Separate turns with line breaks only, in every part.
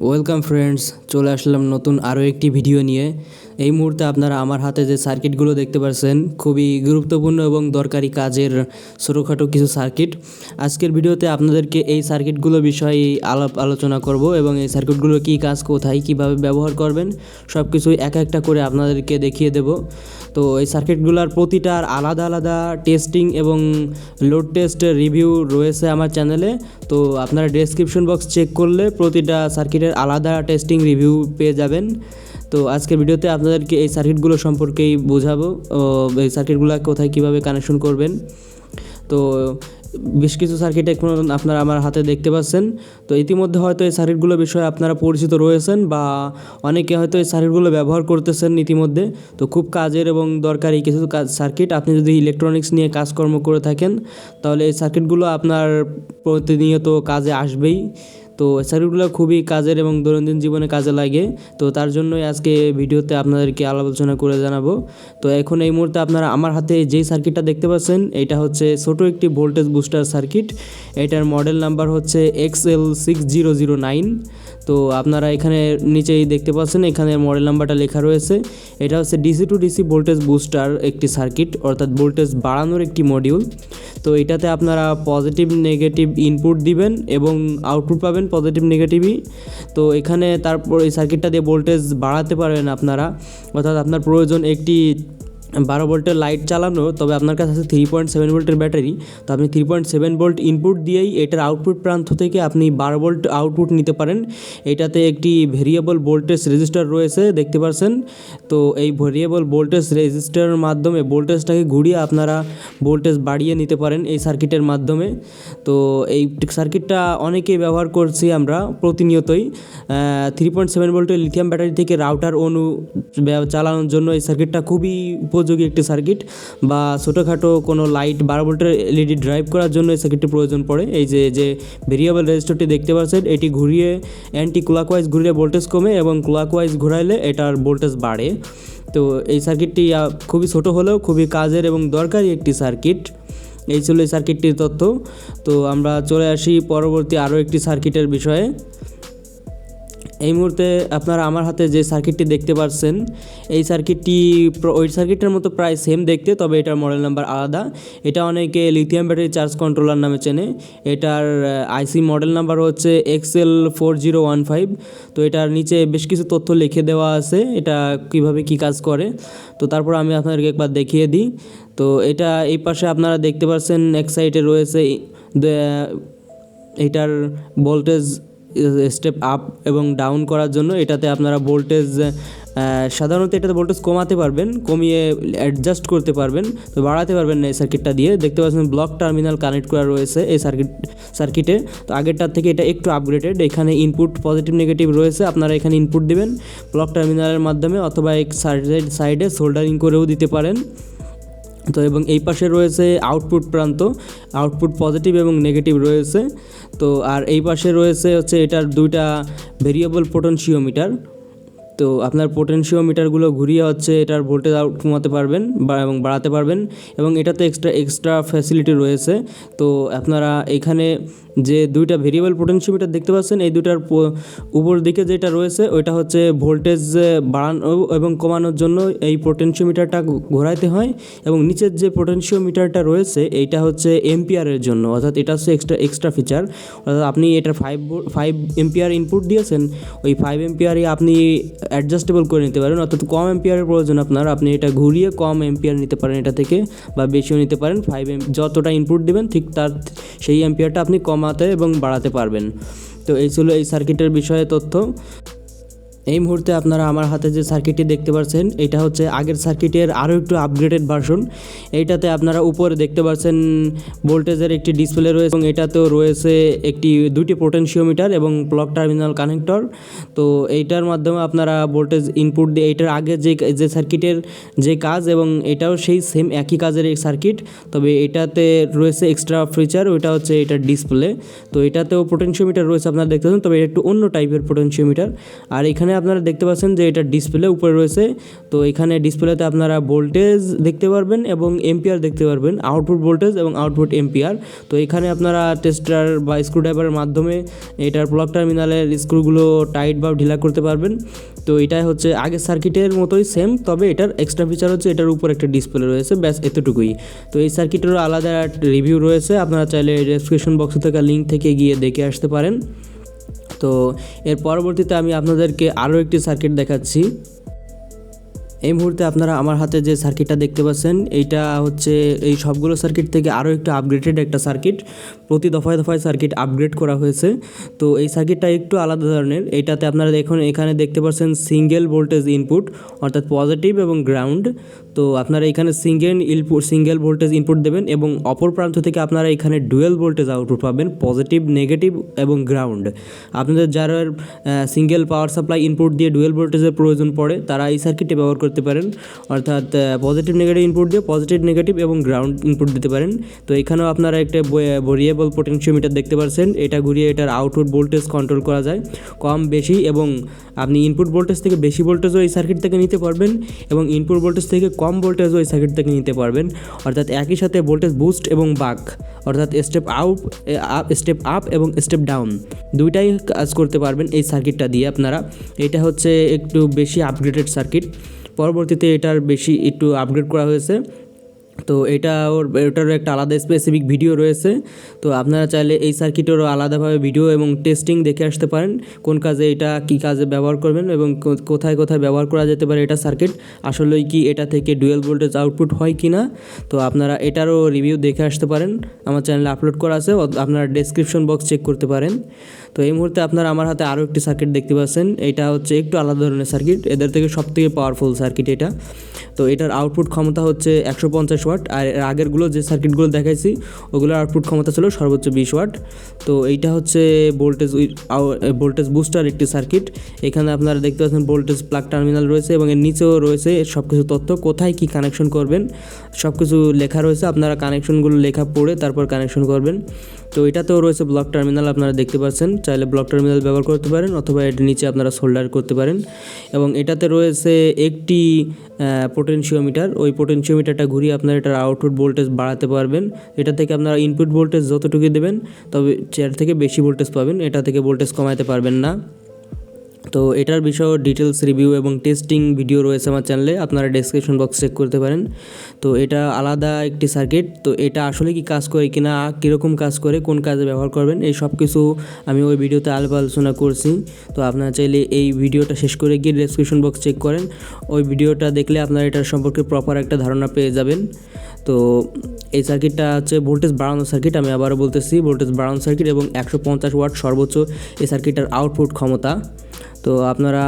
Welcome friends চলে আসলাম নতুন আরও একটি ভিডিও নিয়ে। এই মুহূর্তে আপনারা আমার হাতে যে সার্কিটগুলো দেখতে পাচ্ছেন খুবই গুরুত্বপূর্ণ এবং দরকারি কাজের ছোটোখাটো কিছু সার্কিট। আজকের ভিডিওতে আপনাদেরকে এই সার্কিটগুলো বিষয়ে আলাপ আলোচনা করব এবং এই সার্কিটগুলো কী কাজ কোথায়, কীভাবে ব্যবহার করবেন সব কিছুই এক একটা করে আপনাদেরকে দেখিয়ে দেব। তো এই সার্কিটগুলোর প্রতিটার আলাদা আলাদা টেস্টিং এবং লোড টেস্ট রিভিউ রয়েছে আমার চ্যানেলে। তো আপনারা ডেসক্রিপশন বক্স চেক করলে প্রতিটা সার্কিটের আলাদা টেস্টিং রিভিউ পেয়ে যাবেন। তো আজকের ভিডিওতে আপনাদেরকে এই সার্কিটগুলো সম্পর্কেই বোঝাবো এই সার্কিটগুলো কোথায় কীভাবে কানেকশন করবেন। তো বেশ কিছু সার্কিট এখন আপনারা আমার হাতে দেখতে পাচ্ছেন। তো ইতিমধ্যে হয়তো এই সার্কিটগুলো বিষয়ে আপনারা পরিচিত রয়েছেন বা অনেকে হয়তো এই সার্কিটগুলো ব্যবহার করতেছেন ইতিমধ্যে। তো খুব কাজের এবং দরকারি কিছু সার্কিট আপনি যদি ইলেকট্রনিক্স নিয়ে কাজকর্ম করে থাকেন, তাহলে এই সার্কিটগুলো আপনার প্রতিনিয়ত কাজে আসবেই। তো সার্কিটগুলো খুবই কাজের এবং দৈনন্দিন জীবনে কাজে লাগে। তো তার জন্যই আজকে ভিডিওতে আপনাদেরকে আলোচনা করে জানাব। তো এখন এই মুহূর্তে আপনারা আমার হাতে যেই সার্কিটটা দেখতে পাচ্ছেন, এটা হচ্ছে ছোট একটি ভোল্টেজ বুস্টার সার্কিট এটার মডেল নাম্বার হচ্ছে X L six zero zero nine তো আপনারা এখানে নিচেই দেখতে পাচ্ছেন, এখানে মডেল নাম্বারটা লেখা রয়েছে। এটা হচ্ছে DC to DC voltage booster একটি সার্কিট অর্থাৎ ভোল্টেজ বাড়ানোর একটি মডিউল তো এটাতে আপনারা পজিটিভ নেগেটিভ ইনপুট দিবেন এবং আউটপুট পাবেন পজিটিভ নেগেটিভই তো এখানে তারপর এই সার্কিটটা দিয়ে ভোল্টেজ বাড়াতে পারবেন আপনারা। অর্থাৎ আপনার প্রয়োজন একটি বারো ভোল্টের লাইট চালানো তবে আপনার কাছে আছে থ্রি পয়েন্ট সেভেন ভোল্টের ব্যাটারি। তো আপনি three point seven volt input দিয়েই এটার আউটপুট প্রান্ত থেকে আপনি বারো ভোল্ট আউটপুট নিতে পারেন। এটাতে একটি ভেরিয়েবল ভোল্টেজ রেজিস্টার রয়েছে, দেখতে পাচ্ছেন তো এই ভেরিয়েবল ভোল্টেজ রেজিস্টারের মাধ্যমে ভোল্টেজটাকে ঘুরিয়ে আপনারা ভোল্টেজ বাড়িয়ে নিতে পারেন এই সার্কিটের মাধ্যমে। তো এই সার্কিটটা অনেকেই ব্যবহার করছি আমরা প্রতিনিয়তই। থ্রি পয়েন্ট সেভেন ভোল্টের লিথিয়াম ব্যাটারি থেকে রাউটার অনু চালানোর জন্য এই সার্কিটটা খুবই উপযোগী একটি সার্কিট বা ছোটোখাটো কোনো লাইট বারো ভোল্টের এলইডি ড্রাইভ করার জন্য এই সার্কিটটি প্রয়োজন পড়ে। এই যে যে ভেরিয়েবল রেজিস্টারটি দেখতে পাচ্ছেন, এটি ঘুরিয়ে অ্যান্টি ক্লকওয়াইজ ঘুরিয়ে ভোল্টেজ কমে এবং ক্লকওয়াইজ ঘোরাইলে এটার ভোল্টেজ বাড়ে। তো এই সার্কিটটি খুবই ছোট হলেও খুবই কাজের এবং দরকারি একটি সার্কিট। এই ছিল এই সার্কিটটির তথ্য। তো আমরা চলে আসি পরবর্তী আরও একটি সার্কিটের বিষয়ে। এই মুহূর্তে আপনারা আমার হাতে যে সার্কিটটি দেখতে পাচ্ছেন, এই সার্কিটটি ওই সার্কিটের মতো প্রায় সেম দেখতে, তবে এটার মডেল নাম্বার আলাদা। এটা অনেকে লিথিয়াম ব্যাটারি চার্জ কন্ট্রোলার নামে চেনে। এটার আইসি মডেল নাম্বার হচ্ছে XL four zero one five তো এটার নিচে বেশ কিছু তথ্য লিখে দেওয়া আছে, এটা কীভাবে কি কাজ করে। তো তারপর আমি আপনাদেরকে একবার দেখিয়ে দিই। তো এটা এই পাশে আপনারা দেখতে পাচ্ছেন, এক সাইডে রয়েছে এটার ভোল্টেজ স্টেপ আপ এবং ডাউন করার জন্য এটাতে আপনারা ভোল্টেজ সাধারণত এটাতে ভোল্টেজ কমাতে পারবেন, কমিয়ে অ্যাডজাস্ট করতে পারবেন, তো বাড়াতে পারবেন না এই সার্কিটটা দিয়ে। দেখতে পাচ্ছেন ব্লক টার্মিনাল কানেক্ট করা রয়েছে এই সার্কিট সার্কিটে তো আগেরটার থেকে এটা একটু আপগ্রেডেড এখানে ইনপুট পজিটিভ নেগেটিভ রয়েছে, আপনারা এখানে ইনপুট দেবেন। ব্লক টার্মিনালের মাধ্যমে অথবা এক সাইডে সাইডে সোল্ডারিং করেও দিতে পারেন। তো এবং এই পাশে রয়েছে আউটপুট প্রান্ত আউটপুট পজিটিভ এবং নেগেটিভ রয়েছে। তো আর এই পাশে রয়েছে হচ্ছে এটার দুইটা ভেরিয়েবল পোটেনশিওমিটার তো আপনার পোটেনশিওমিটারগুলো ঘুরিয়ে হচ্ছে, এটার ভোল্টেজ আউট কমাতে পারবেন বা এবং বাড়াতে পারবেন এবং এটাতে এক্সট্রা এক্সট্রা ফ্যাসিলিটি রয়েছে। তো আপনারা এখানে যে দুইটা ভেরিয়েবল পোটেনশিওমিটার দেখতে পাচ্ছেন, এই দুটার উপর দিকে যেটা রয়েছে, ওইটা হচ্ছে ভোল্টেজ বাড়ানো এবং কমানোর জন্য এই পোটেনশিওমিটারটা ঘোরাইতে হয় এবং নিচের যে পোটেনশিওমিটারটা রয়েছে, এইটা হচ্ছে এম্পিয়ারের জন্য। অর্থাৎ এটা হচ্ছে এক্সট্রা এক্সট্রা ফিচার অর্থাৎ আপনি এটা ফাইভ ফাইভ এম্পিয়ার ইনপুট দিয়েছেন, ওই ফাইভ এম্পিয়ারে আপনি অ্যাডজাস্টেবল করে নিতে পারেন। অর্থাৎ কম এম্পিয়ারের প্রয়োজন আপনার। আপনি এটা ঘুরিয়ে কম এম্পিয়ার নিতে পারেন এটা থেকে বা বেশিও নিতে পারেন। ফাইভ এম যতটা ইনপুট দেবেন ঠিক তার সেই এম্পিয়ারটা আপনি কমাতে এবং বাড়াতে পারবেন। তো এই ছিল এই সার্কিটের বিষয়ে তথ্য। এই মুহূর্তে আপনারা আমার হাতে যে সার্কিটটি দেখতে পাচ্ছেন এটা হচ্ছে আগের সার্কিটের আরও একটু আপগ্রেডেড ভার্সন এইটাতে আপনারা উপরে দেখতে পাচ্ছেন ভোল্টেজের একটি ডিসপ্লে রয়েছে এবং এটাতেও রয়েছে একটি দুটি পোটেনশিওমিটার এবং ব্লক টার্মিনাল কানেক্টর তো এইটার মাধ্যমে আপনারা ভোল্টেজ ইনপুট দিয়ে এইটার আগে যে যে সার্কিটের যে কাজ এবং এটাও সেই সেম একই কাজের সার্কিট তবে এটাতে রয়েছে এক্সট্রা ফিচার ওইটা হচ্ছে এটার ডিসপ্লে তো এটাতেও পোটেনশিওমিটার রয়েছে আপনারা দেখতে পাচ্ছেন, তবে এটা একটু অন্য টাইপের পোটেনশিওমিটার আর এখানে এখানে আপনারা দেখতে পাচ্ছেন যে এটা ডিসপ্লে উপরে রয়েছে। তো এখানে ডিসপ্লেতে আপনারা ভোল্টেজ দেখতে পারবেন এবং এম্পিয়ার দেখতে পারবেন। আউটপুট ভোল্টেজ এবং আউটপুট এম্পিয়ার তো এখানে আপনারা টেস্টার বা স্ক্রুড্রাইভারের মাধ্যমে এটার ব্লক টার্মিনালের স্ক্রুগুলো টাইট বা ঢিলা করতে পারবেন। তো এটাই হচ্ছে আগের সার্কিটের মতোই সেম তবে এটার এক্সট্রা ফিচার হচ্ছে এটার উপর একটা ডিসপ্লে রয়েছে। ব্যাস, এতটুকুই। তো এই সার্কিটেরও আলাদা রিভিউ রয়েছে। আপনারা চাইলে ডেসক্রিপশন বক্সে থাকা লিঙ্ক থেকে গিয়ে দেখে আসতে পারেন। তো এর পরবর্তীতে আমি আপনাদেরকে আরও একটি সার্কিট দেখাচ্ছি। এই মুহূর্তে আপনারা আমার হাতে যে সার্কিটটা দেখতে পাচ্ছেন, এইটা হচ্ছে এই সবগুলো সার্কিট থেকে আরও একটু আপগ্রেডেড একটা সার্কিট প্রতি দফায় দফায় সার্কিট আপগ্রেড করা হয়েছে। তো এই সার্কিটটা একটু আলাদা ধরনের। এইটাতে আপনারা দেখুন, এখানে দেখতে পাচ্ছেন সিঙ্গেল ভোল্টেজ ইনপুট অর্থাৎ পজিটিভ এবং গ্রাউন্ড তো আপনারা এখানে single input single voltage input দেবেন এবং অপর প্রান্ত থেকে আপনারা এখানে ডুয়েল ভোল্টেজ আউটপুট পাবেন পজিটিভ নেগেটিভ এবং গ্রাউন্ড আপনাদের যারা সিঙ্গেল পাওয়ার সাপ্লাই ইনপুট দিয়ে ডুয়েল ভোল্টেজের প্রয়োজন পড়ে, তারা এই সার্কিটটি ব্যবহার করতে পারেন। অর্থাৎ পজিটিভ নেগেটিভ ইনপুট দিয়ে পজিটিভ নেগেটিভ এবং গ্রাউন্ড ইনপুট দিতে পারেন। তো এখানেও আপনারা একটা ভেরিয়েবল পোটেনশিওমিটার দেখতে পাচ্ছেন এটা ঘুরিয়ে এটার আউটপুট ভোল্টেজ কন্ট্রোল করা যায়। কম, বেশি এবং আপনি ইনপুট ভোল্টেজ থেকে বেশি ভোল্টেজও এই সার্কিট থেকে নিতে পারবেন এবং ইনপুট ভোল্টেজ থেকে কম ভোল্টেজও এই সার্কিট থেকে নিতে পারবেন। অর্থাৎ একই সাথে ভোল্টেজ বুস্ট এবং বাক। অর্থাৎ step out up step up এবং স্টেপ ডাউন দুইটাই কাজ করতে পারবেন এই সার্কিটটা দিয়ে আপনারা। এটা হচ্ছে একটু বেশি আপগ্রেডেড সার্কিট পরবর্তীতে এটার বেশি একটু আপগ্রেড করা হয়েছে। তো এটা ওর, এটারও একটা আলাদা স্পেসিফিক ভিডিও রয়েছে। তো আপনারা চাইলে এই সার্কিটেরও আলাদাভাবে ভিডিও এবং টেস্টিং দেখে আসতে পারেন, কোন কাজে এটা, কী কাজে ব্যবহার করবেন এবং কোথায় কোথায় ব্যবহার করা যেতে পারে এটা সার্কিট আসলেই কি এটা থেকে ডুয়েল ভোল্টেজ আউটপুট হয় কি না তো আপনারা এটারও রিভিউ দেখে আসতে পারেন। আমার চ্যানেলে আপলোড করা আছে আপনারা ডেসক্রিপশন বক্স চেক করতে পারেন। তো এই মুহূর্তে আপনারা আমার হাতে আরও একটি সার্কিট দেখতে পাচ্ছেন। এটা হচ্ছে একটু আলাদা ধরনের সার্কিট এদের থেকে সব থেকে পাওয়ারফুল সার্কিট এটা। তো এটার আউটপুট ক্ষমতা হচ্ছে একশো পঞ্চাশ ওয়াট। আর এর আগেরগুলো যে সার্কিটগুলো দেখাইছি, ওগুলোর আউটপুট ক্ষমতা ছিল সর্বোচ্চ বিশ ওয়াট। তো এইটা হচ্ছে ভোল্টেজ ভোল্টেজ বুস্টার একটি সার্কিট এখানে আপনারা দেখতে পাচ্ছেন ভোল্টেজ প্লাগ টার্মিনাল রয়েছে এবং এর নিচেও রয়েছে সব কিছু তথ্য। কোথায় কি কানেকশন করবেন সব কিছু লেখা রয়েছে। আপনারা কানেকশনগুলো লেখা পড়ে তারপর কানেকশন করবেন। তো এটাতেও রয়েছে ব্লক টার্মিনাল আপনারা দেখতে পাচ্ছেন। চাইলে ব্লক টার্মিনাল ব্যবহার করতে পারেন অথবা এর নিচে আপনারা সোল্ডার করতে পারেন। এবং এটাতে রয়েছে একটি পোটেনশিওমিটার ওই পোটেনশিওমিটারটা ঘুরিয়ে আপনারা এটার আউটপুট ভোল্টেজ বাড়াতে পারবেন। এটা থেকে আপনারা ইনপুট ভোল্টেজ যতটুকু দেবেন, তবে চেয়ার থেকে বেশি ভোল্টেজ পাবেন। এটা থেকে ভোল্টেজ কমাতে পারবেন না। তো এটার বিষয়ে ডিটেলস রিভিউ এবং টেস্টিং ভিডিও রয়েছে আমার চ্যানেলে আপনারা ডেসক্রিপশন বক্স চেক করতে পারেন। তো এটা আলাদা একটি সার্কিট তো এটা আসলে কি কাজ করে কিনা, কীরকম কাজ করে, কোন কাজে ব্যবহার করবেন, এই সব কিছু আমি ওই ভিডিওতে আলাপ আলোচনা করছি। তো আপনারা চাইলে এই ভিডিওটা শেষ করে গিয়ে ডেসক্রিপশন বক্স চেক করেন। ওই ভিডিওটা দেখলে আপনারা এটার সম্পর্কে প্রপার একটা ধারণা পেয়ে যাবেন। তো এই সার্কিটটা হচ্ছে ভোল্টেজ বাড়ানো সার্কিট আমি আবারও বলতেছি ভোল্টেজ বাড়ানো সার্কিট এবং একশো পঞ্চাশ ওয়াট সর্বোচ্চ এই সার্কিটটার আউটপুট ক্ষমতা। তো আপনারা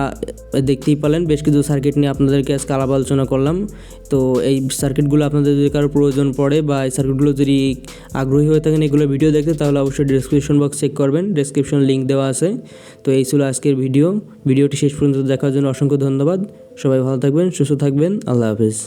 দেখতেই পালেন, বেশ কিছু সার্কিট নিয়ে আপনাদেরকে আজকে আলাপ আলোচনা করলাম। তো এই সার্কিটগুলো আপনাদের যদি কারও প্রয়োজন পড়ে বা এই সার্কিটগুলো যদি আগ্রহী হয়ে থাকেন এগুলো ভিডিও দেখতে, তাহলে অবশ্যই ডিসক্রিপশন বক্স চেক করবেন। ডিসক্রিপশন লিঙ্ক দেওয়া আছে। তো এই ছিল আজকের ভিডিও ভিডিওটি শেষ পর্যন্ত দেখার জন্য অসংখ্য ধন্যবাদ। সবাই ভালো থাকবেন, সুস্থ থাকবেন। আল্লাহ হাফিজ।